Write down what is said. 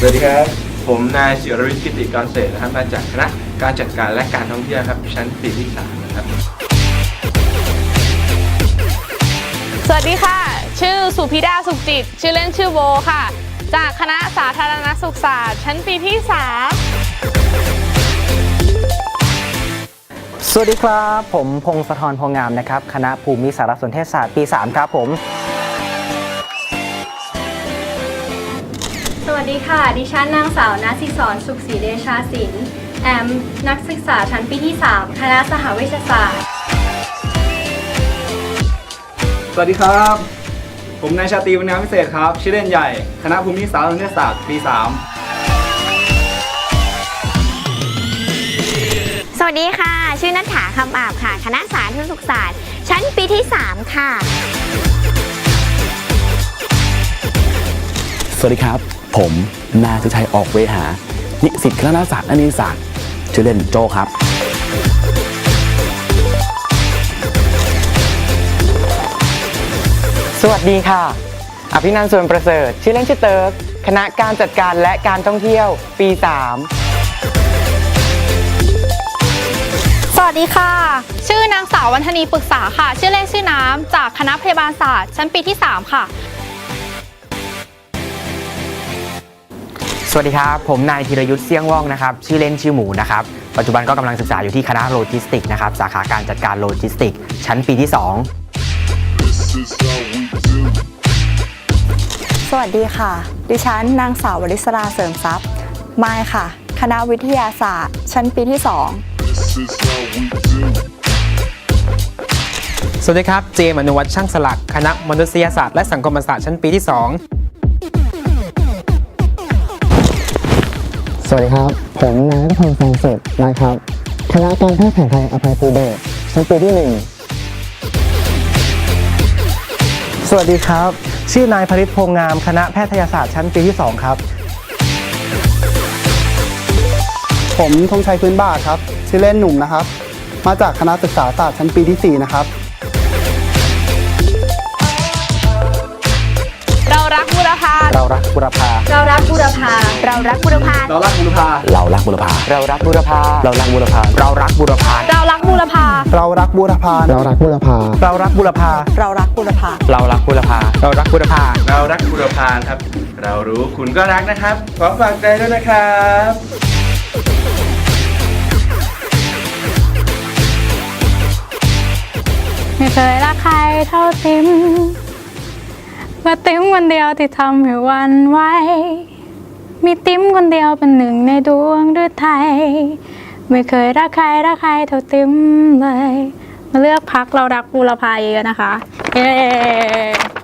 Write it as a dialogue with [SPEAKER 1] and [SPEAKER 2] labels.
[SPEAKER 1] ครับ ผมนายศิรวิทย์กิติกรเศรษฐ์นะครับ มาจากคณะการจัดการและการท่องเที่ยวครับชั้นปีที่สามนะครับ
[SPEAKER 2] สวัสดีค่ะ ชื่อสุพิดาสุขจิต ชื่อเล่นชื่อโบค่ะ จากคณะสาธารณสุขศาสตร์ชั้นปีที่
[SPEAKER 3] สวัสดีครับ ผมพงศธรพงงามนะครับ คณะภูมิสารสนเทศศาสตร์ปี 3 ครับผม
[SPEAKER 4] สวัสดีค่ะ ดิฉันนางสาวนาสิสรสุขศรีเดชาศิลป์แอม นักศึกษาชั้นปีที่ 3 คณะสหวิชาศาสตร์
[SPEAKER 5] สวัสดีครับ ผมนายชาตรีวรรณาพิเศษครับ ชื่อเล่นใหญ่ คณะภูมิศาสตร์และนิเทศศาสตร์ปี3
[SPEAKER 6] สวัสดีค่ะ ชื่อนัทถาคำอาบค่ะ คณะสาธารณสุขศาสตร์ ชั้นปีที่ 3 ค่ะ
[SPEAKER 7] สวัสดีครับ ผมนายสุชัยออกเวหา นิสิตคณะศาสตร์และนิติศาสตร์ชื่อเล่นโจครับ
[SPEAKER 3] สวัสดีค่ะ อภินันท์ส่วนประเสริฐ ชื่อเล่นชื่อเติร์กคณะการจัดการและการท่องเที่ยวปี3
[SPEAKER 2] 3สวัสดีค่ะ ชื่อนางสาววันธนีปรึกษาค่ะ ชื่อเล่นชื่อน้ำ จากคณะพยาบาลศาสตร์ ชั้นปีที่ 3 ค่ะ
[SPEAKER 3] สวัสดีครับ ผมนายธีรยุทธ์เสี่ยงว่องนะครับ ชื่อเล่นชื่อหมูนะครับ ปัจจุบันก็กำลังศึกษาอยู่ที่คณะโลจิสติกส์นะครับ สาขาการจัดการโลจิสติกส์ชั้นปีที่ 2
[SPEAKER 8] สวัสดีค่ะ ดิฉันนางสาววริศราเสริมทรัพย์มายค่ะ คณะวิทยาศาสตร์ ชั้นปีที่ 2
[SPEAKER 9] สวัสดีครับ เจมส์อนุวัฒน์ช่างสลัก คณะมนุษยศาสตร์และสังคมศาสตร์ชั้นปีที่ 2
[SPEAKER 10] สวัสดีครับ ผมนายรัฐพงศ์แสงเสุดนะครับคณะการแพทย์แผนไทยอภัยภูเบศชั้นปีที่หนึ่ง
[SPEAKER 3] สวัสดีครับ ชื่อนายพริตพงงาม คณะแพทยศาสตร์ชั้นปีที่ 2 ครับ
[SPEAKER 10] ผมธงชัยพื้นบ้าครับ ชื่อเล่นหนุ่มนะครับ มาจากคณะศึกษาศาสตร์ชั้นปีที่ 4 นะครับ
[SPEAKER 2] เรารักบุรพา
[SPEAKER 3] เรารักบุรพา
[SPEAKER 4] เรารักบุรพา
[SPEAKER 6] เรารักบุรพา
[SPEAKER 5] เรารักบุรพา
[SPEAKER 7] เรารักบุรพา
[SPEAKER 3] เรารักบูรพา
[SPEAKER 7] เรารักบูรพา
[SPEAKER 3] เรารักบุรพา
[SPEAKER 2] เรารักบุรพา
[SPEAKER 10] เรารักบุรพาเรารักบุรพา
[SPEAKER 3] เรารักบุรพา
[SPEAKER 1] ครับ เรารู้คุณก็รักนะครับขอฝากใจด้วยนะครับ
[SPEAKER 2] ไม่เคยรักใครเท่าติมว่าติมคนเดียวที่ทำให้หวันไหว มีติ้มคนเดียวเป็นหนึ่งในดวงฤทัยไม่เคยรักใครรักใครเท่าติ้มเลย มาเลือกพักเรารักบูรพาเยอะนะคะ เย้